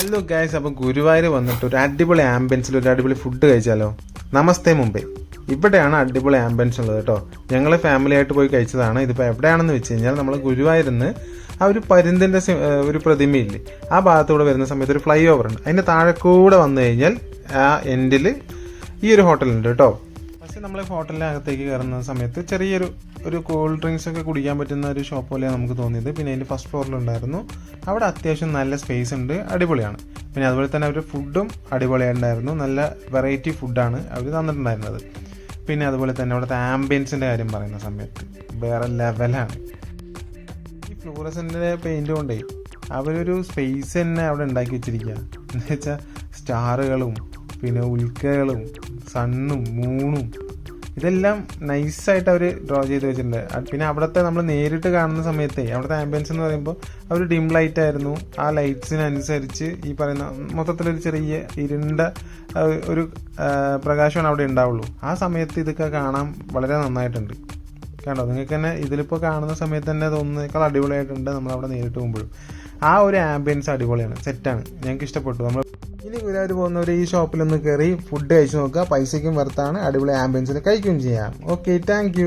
Hello guys അപ്പോൾ ഗുരുവായൂർ വന്നിട്ട് ഒരു അടിപൊളി ആംബിയൻസിൽ ഒരു അടിപൊളി ഫുഡ് കഴിച്ചാലോ? നമസ്തേ മുംബൈ. ഇവിടെയാണ് അടിപൊളി ആംബിയൻസ് ഉള്ളത് കേട്ടോ. ഞങ്ങൾ ഫാമിലി ആയിട്ട് പോയി കഴിച്ചതാണ്. ഇതിപ്പോൾ എവിടെയാണെന്ന് വെച്ച് കഴിഞ്ഞാൽ നമ്മൾ ഗുരുവായൂരിന്ന് ആ ഒരു പരുന്തിന്റെ ഒരു പ്രതിമയില്ലേ ആ ഭാഗത്തൂടെ വരുന്ന സമയത്ത് ഒരു ഫ്ലൈ ഓവർ ഉണ്ട്. അതിന്റെ താഴെ കൂടെ വന്നു കഴിഞ്ഞാൽ ആ എൻഡിൽ ഈ ഒരു ഹോട്ടലുണ്ട് കേട്ടോ. പക്ഷെ നമ്മൾ ഹോട്ടലിനകത്തേക്ക് കയറുന്ന സമയത്ത് ചെറിയൊരു ഒരു കൂൾ ഡ്രിങ്ക്സ് ഒക്കെ കുടിക്കാൻ പറ്റുന്ന ഒരു ഷോപ്പ് പോലെയാണ് നമുക്ക് തോന്നിയത്. പിന്നെ അതിന്റെ ഫസ്റ്റ് ഫ്ലോറിലുണ്ടായിരുന്നു അവിടെ അത്യാവശ്യം നല്ല സ്പേസ് ഉണ്ട്. അടിപൊളിയാണ്. പിന്നെ അതുപോലെ തന്നെ അവർ ഫുഡും അടിപൊളിയായിട്ടുണ്ടായിരുന്നു നല്ല വെറൈറ്റി ഫുഡാണ് അവർ തന്നിട്ടുണ്ടായിരുന്നത്. പിന്നെ അതുപോലെ തന്നെ അവിടുത്തെ ആംബിയൻസിന്റെ കാര്യം പറയുന്ന സമയത്ത് വേറെ ലെവലാണ് ഈ ഫ്ലോറസിന്റെ പെയിന്റ് കൊണ്ടേ അവരൊരു സ്പേസ് തന്നെ അവിടെ ഉണ്ടാക്കി വെച്ചിരിക്കുക എന്ന് വെച്ചാൽ സ്റ്റാറുകളും പിന്നെ ഉൽക്കകളും സണ്ണും മൂണും. ഇതെല്ലാം നൈസായിട്ട് അവർ ഡ്രോ ചെയ്ത് വെച്ചിട്ടുണ്ട്. പിന്നെ അവിടുത്തെ നമ്മൾ നേരിട്ട് കാണുന്ന സമയത്തെ അവിടുത്തെ ആംബിയൻസ് എന്ന് പറയുമ്പോൾ അവർ ഡിം ലൈറ്റ് ആയിരുന്നു. ആ ലൈറ്റ്സിനനുസരിച്ച് ഈ പറയുന്ന മൊത്തത്തിലൊരു ചെറിയ ഇരുണ്ട ഒരു പ്രകാശമാണ് അവിടെ ഉണ്ടാവുള്ളൂ. ആ സമയത്ത് ഇതൊക്കെ കാണാൻ വളരെ നന്നായിട്ടുണ്ട്. കണ്ടോ? നിങ്ങൾക്ക് തന്നെ ഇതിലിപ്പോൾ കാണുന്ന സമയത്ത് തന്നെ തോന്നുന്നേക്കാൾ അടിപൊളിയായിട്ടുണ്ട് നമ്മൾ അവിടെ നേരിട്ട് പോകുമ്പോഴും. ആ ഒരു ആംബിയൻസ് അടിപൊളിയാണ്. സെറ്റാണ് ഞങ്ങൾക്ക് ഇഷ്ടപ്പെട്ടു. നമ്മൾ ഇനി ഗുരുവായൂർ പോകുന്നവർ ഈ ഷോപ്പിലൊന്ന് കയറി ഫുഡ് കഴിച്ചു നോക്കുക. പൈസയ്ക്കും വർത്താണ് അടിപൊളി ആംബിയൻസിൽ കഴിക്കുകയും ചെയ്യാം. Okay thank